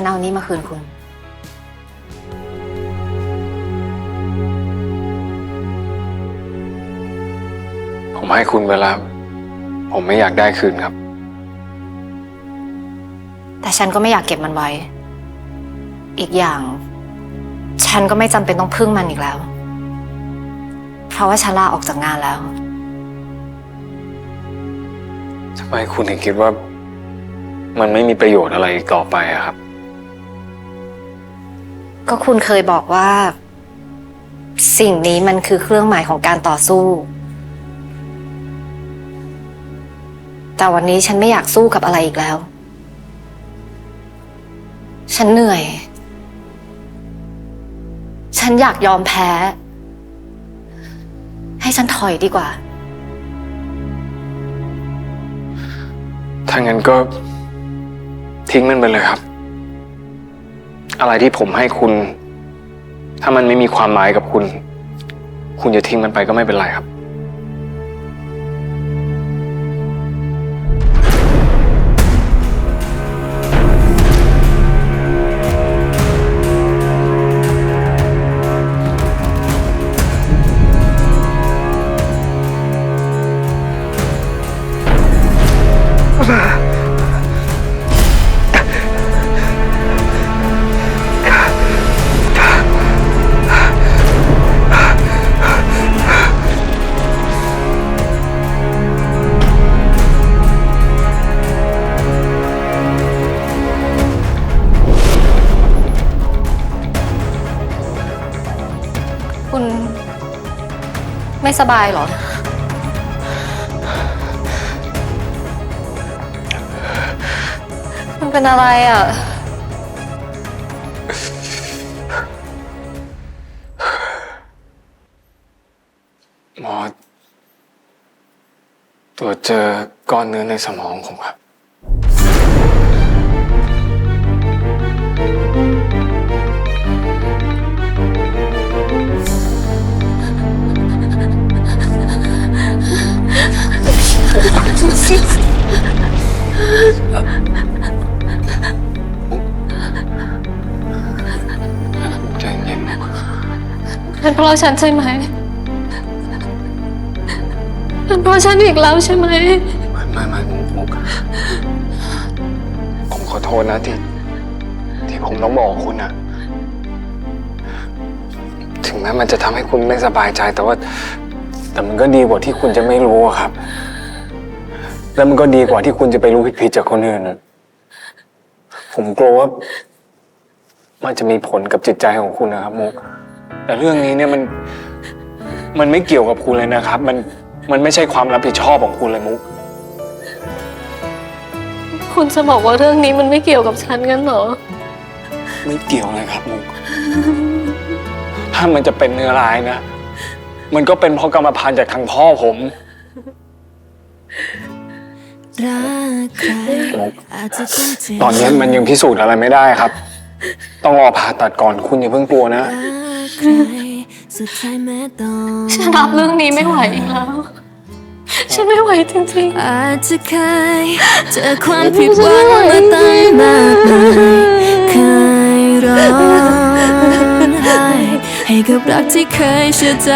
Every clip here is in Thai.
ฉันเอานี่มาคืนคุณ ผมให้คุณไปแล้ว ผมไม่อยากได้คืนครับ แต่ฉันก็ไม่อยากเก็บมันไว้ อีกอย่าง ฉันก็ไม่จำเป็นต้องพึ่งมันอีกแล้ว เพราะว่าฉันลาออกจากงานแล้วทำไมคุณถึงคิดว่า มันไม่มีประโยชน์อะไรอีกต่อไปอะครับ ก็คุณเคยบอกว่า สิ่งนี้มันคือเครื่องหมายของการต่อสู้ แต่วันนี้ฉันไม่อยากสู้กับอะไรอีกแล้ว ฉันเหนื่อย ฉันอยากยอมแพ้ ให้ฉันถอยดีกว่า ถ้างั้นก็ทิ้งมันไปเลยครับ อะไรที่ผมให้คุณ ถ้ามันไม่มีความหมายกับคุณ คุณจะทิ้งมันไปก็ไม่เป็นไรครับ ไม่สบายเหรอ มันเป็นอะไรอะ หมอตรวจเจอก้อนเนื้อในสมองผมครับ ราะฉันใช่ไหม เป็นเพราะฉันอีกแล้วใช่ไหม ไม่ไม่ไม่มุกมุกผมขอโทษนะที่ ที่ผมต้องบอกคุณนะถึงแม้มันจะทำให้คุณไม่สบายใจแต่ว่า แต่มันก็ดีกว่าที่คุณจะไม่รู้อะครับ แล้วมันก็ดีกว่าที่คุณจะไปรู้ผิดๆจากคนอื่นนะผมกลัวว่า มันจะมีผลกับจิตใจของคุณนะครับมุก แต่เรื่องนี้เนี่ยมันมันไม่เกี่ยวกับคุณเลยนะครับ มันมันไม่ใช่ความรับผิดชอบของคุณเลยมุก คุณจะบอกว่าเรื่องนี้มันไม่เกี่ยวกับฉันกันเหรอ ไม่เกี่ยวเลยครับมุก ถ้ามันจะเป็นเนื้อร้ายนะ มันก็เป็นเพราะกรรมพันธุ์จากทางพ่อผมรักใครมุกอาจจะต้องเจ็บตอนนี้มันยังพิสูจน์อะไรไม่ได้ครับ ต้องรอผ่าตัดก่อนคุณอย่าเพิ่งกลัวนะ รัก ใครสุดท้ายแม้ต้องฉันรับเรื่องนี้ไม่ไหวอีกแล้ว ฉันไม่ไหวจริงอาจจะเคยเจอความผิดหวังมาตั้งมากมายเคยร้องไห้ให้กับรักที่เคยเชื่อใจ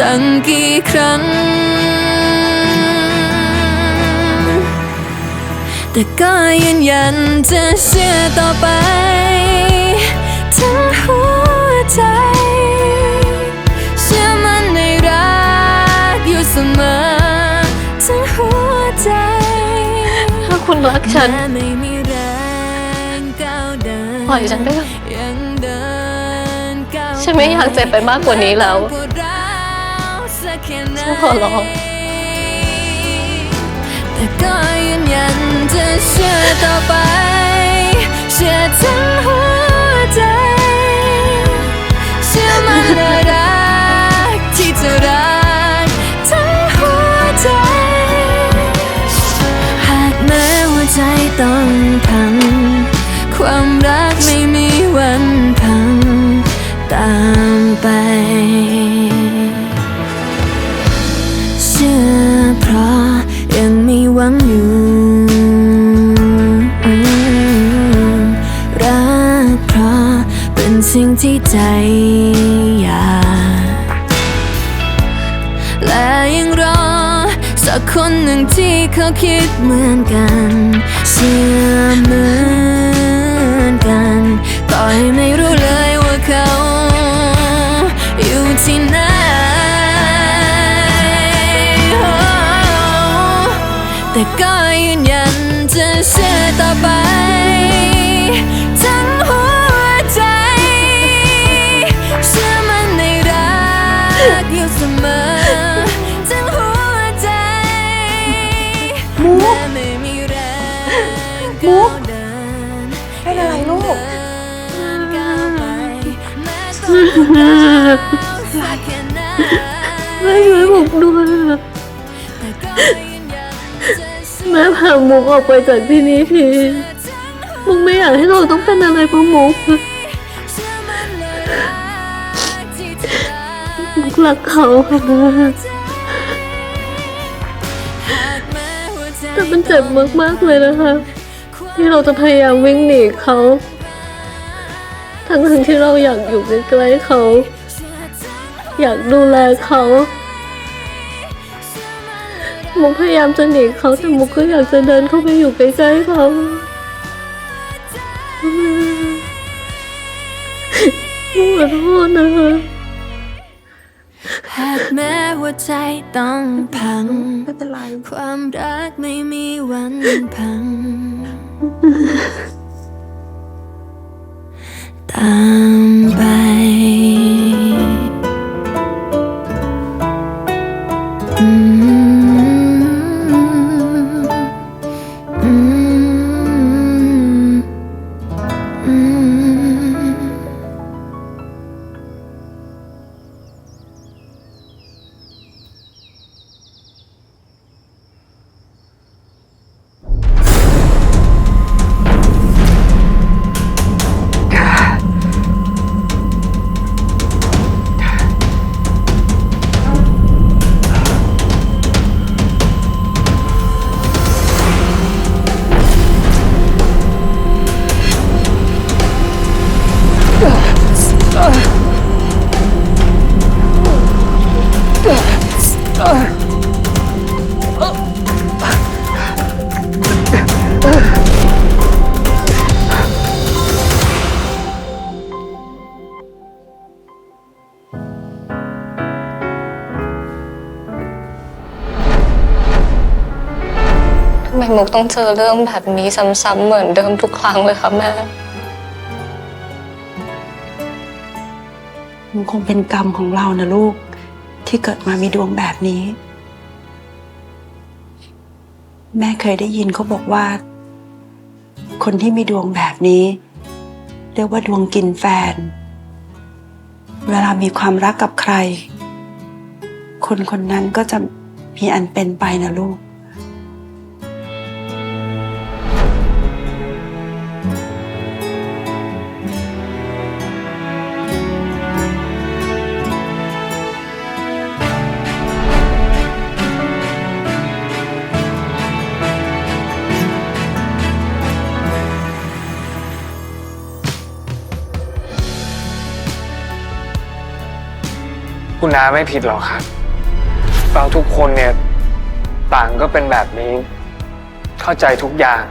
ตั้งกี่ครั้ง แต่ก็ยืนยันจะเชื่อต่อไป ทั้งหัวใจ เชื่อมันในรักอยู่เสมอทั้งหัวใจๆถ้าคุณรักฉัน แม้ไม่มีแรงก้าวเดินปล่อยฉันไปเถอะ ยังเดินก้าวฉันไม่อยากเจ็บไปมากกว่านี้แล้วปวดร้าวสักแค่ไหน ฉันขอร้อง แต่ก็ยืนยันจะเชื่อต่อไป เชื่อทั้งหั ความรักไม่มีวันพังตามไป เชื่อเพราะยังมีหวังอยู่สิ่งที่ใจอยากและยังรอสักคนหนึ่งที่เขาคิดเหมือนกัน เชื่อเหมือน อให้ไม่รู้เลยว่าเขาอยู่ที่ไหนแต่ก็ ไหนแม่ช่วยผมด้วยแต่ะแม่พามุกออกไปจากที่นี่ทีมุกไม่อยากให้เราต้องเป็นอะไรเพราะมุกมุกรักเขาค่ะแม่หากแม้หัวใจแต่มันเจ็บมากๆเลยนะคะ ที่เราจะพยายามวิ่งหนีเขา ทั้งๆที่เราอยากอยู่ใกล้ๆเขา อยากดูแลเขามุกพยายามจะหนีเขาแต่มุกก็อยากจะเดินเข้าไปอยู่ใกล้ๆเขามุกขอโทษนะคะหากแม้หัวใจต้องพัง ไม่เป็นไร ความรักไม่มีวันพัง ตา มุกต้องเจอเรื่องแบบนี้ซ้ำๆเหมือนเดิมทุกครั้งเลยค่ะแม่มันคงเป็นกรรมของเรานะลูก ที่เกิดมามีดวงแบบนี้ แม่เคยได้ยินเขาบอกว่า คนที่มีดวงแบบนี้ เรียกว่าดวงกินแฟน เวลามีความรักกับใคร คนคนนั้นก็จะมีอันเป็นไปนะลูก น้าไม่ผิดหรอกครับ เราทุกคนเนี่ยต่างก็เป็นแบบนี้ เข้าใจทุกอย่าง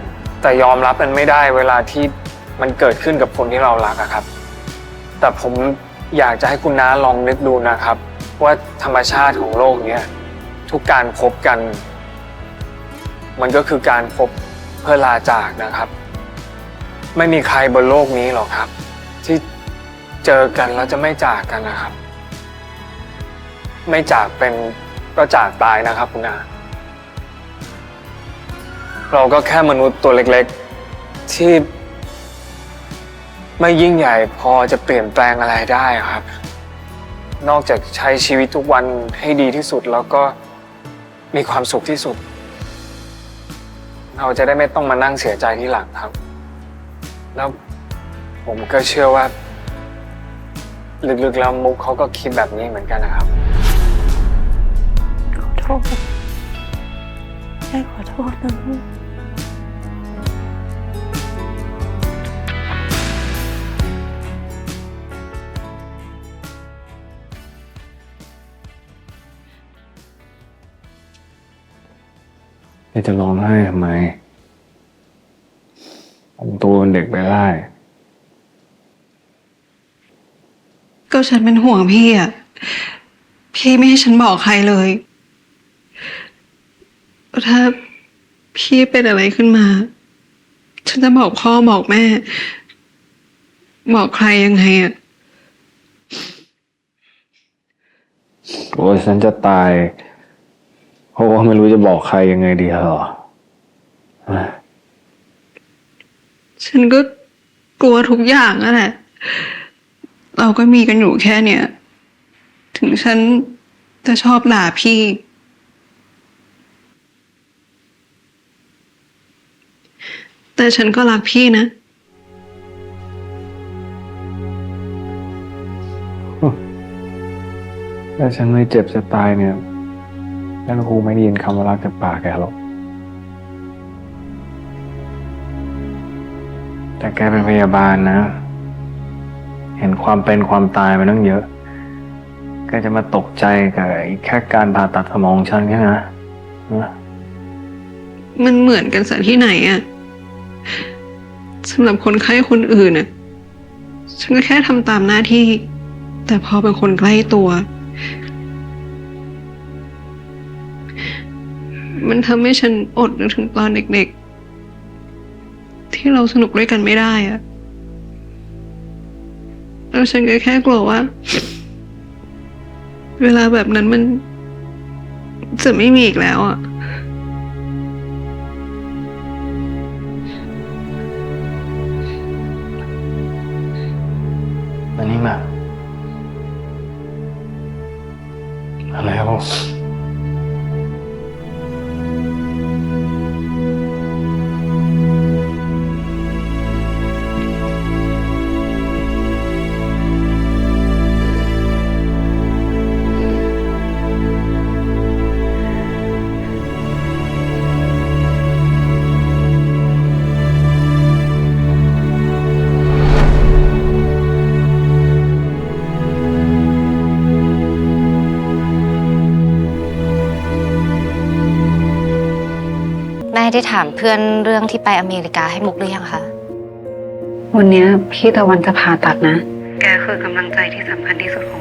แต่ยอมรับมันไม่ได้เวลาที่มันเกิดขึ้นกับคนที่เรารักอะครับ แต่ผมอยากจะให้คุณน้าลองนึกดูนะครับ ว่าธรรมชาติของโลกเนี้ยทุกการพบกัน มันก็คือการพบเพื่อลาจากนะครับ ไม่มีใครบนโลกนี้หรอกครับ ที่เจอกันแล้วจะไม่จากกันนะครับ ไม่จากเป็นก็จากตายนะครับคุณอาเราก็แค่มนุษย์ตัวเล็กๆ ที่ ไม่ยิ่งใหญ่พอจะเปลี่ยนแปลงอะไรได้ครับ นอกจากใช้ชีวิตทุกวันให้ดีที่สุดแล้วก็มีความสุขที่สุด เราจะได้ไม่ต้องมานั่งเสียใจที่หลังครับ แล้วผมก็เชื่อว่า ลึกๆแล้วมุกเขาก็คิดแบบนี้เหมือนกันนะครับ ษแม่ขอโทษนะลูกแกจะร้องไห้ทำไมผมตัวเด็กไปได้ ก็ฉันเป็นห่วงพี่อะ พี่ไม่ให้ฉันบอกใครเลย ถ้าพี่เป็นอะไรขึ้นมา ฉันจะบอกพ่อบอกแม่ บอกใครยังไงอะโอ้ยฉันจะตาย เพราะว่าไม่รู้จะบอกใครยังไงดีเหรอ ฉันก็กลัวทุกอย่างนั่นแหละ เราก็มีกันอยู่แค่เนี้ย ถึงฉันจะชอบด่าพี่ แต่ฉันก็รักพี่นะ ถ้าฉันไม่เจ็บจะตายเนี่ยฉันคงไม่ได้ยินคำว่ารักจากปากแกหรอก แต่แกเป็นพยาบาลนะ เห็นความเป็นความตายมาตั้งเยอะ แกจะมาตกใจกับไอ้แค่การผ่าตัดสมองฉันแค่นะนะมันเหมือนกันสัที่ไหนอะ สำหรับคนไข้คนอื่นน่ะ ฉันก็แค่ทำตามหน้าที่ แต่พอเป็นคนใกล้ตัว มันทำให้ฉันอดนึกถึงตอนเด็กๆ ที่เราสนุกด้วยกันไม่ได้อะแล้วฉันก็แค่กลัวว่า เวลาแบบนั้นมันจะไม่มีอีกแล้วอะ ม่ได้ถามเพื่อนเรื่องที่ไปอเมริกาให้มุกหรือยังคะ วันเนี้ยพี่ตะวันจะผ่าตัดนะ แกคือกำลังใจที่สำคัญที่สุดของเขา